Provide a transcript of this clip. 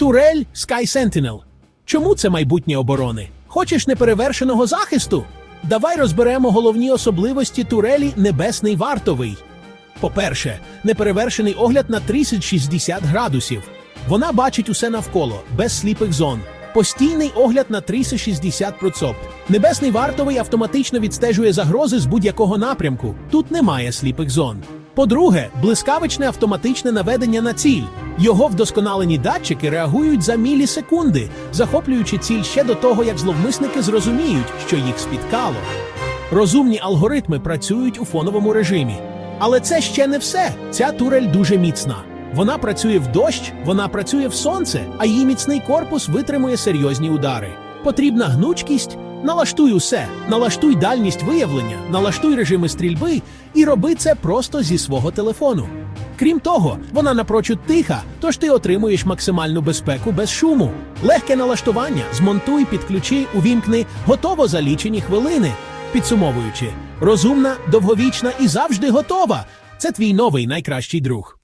Турель Sky Sentinel. Чому це майбутнє оборони? Хочеш неперевершеного захисту? Давай розберемо головні особливості турелі Небесний вартовий. По-перше, неперевершений огляд на 360 градусів. Вона бачить усе навколо, без сліпих зон. Постійний огляд на 360%. Небесний вартовий автоматично відстежує загрози з будь-якого напрямку. Тут немає сліпих зон. По-друге, блискавичне автоматичне наведення на ціль. Його вдосконалені датчики реагують за мілісекунди, захоплюючи ціль ще до того, як зловмисники зрозуміють, що їх спіткало. Розумні алгоритми працюють у фоновому режимі. Але це ще не все. Ця турель дуже міцна. Вона працює в дощ, вона працює в сонце, а її міцний корпус витримує серйозні удари. Потрібна гнучкість. Налаштуй усе, налаштуй дальність виявлення, налаштуй режими стрільби і роби це просто зі свого телефону. Крім того, вона напрочуд тиха, тож ти отримуєш максимальну безпеку без шуму. Легке налаштування, змонтуй, підключи, увімкни, готово за лічені хвилини. Підсумовуючи, розумна, довговічна і завжди готова. Це твій новий найкращий друг.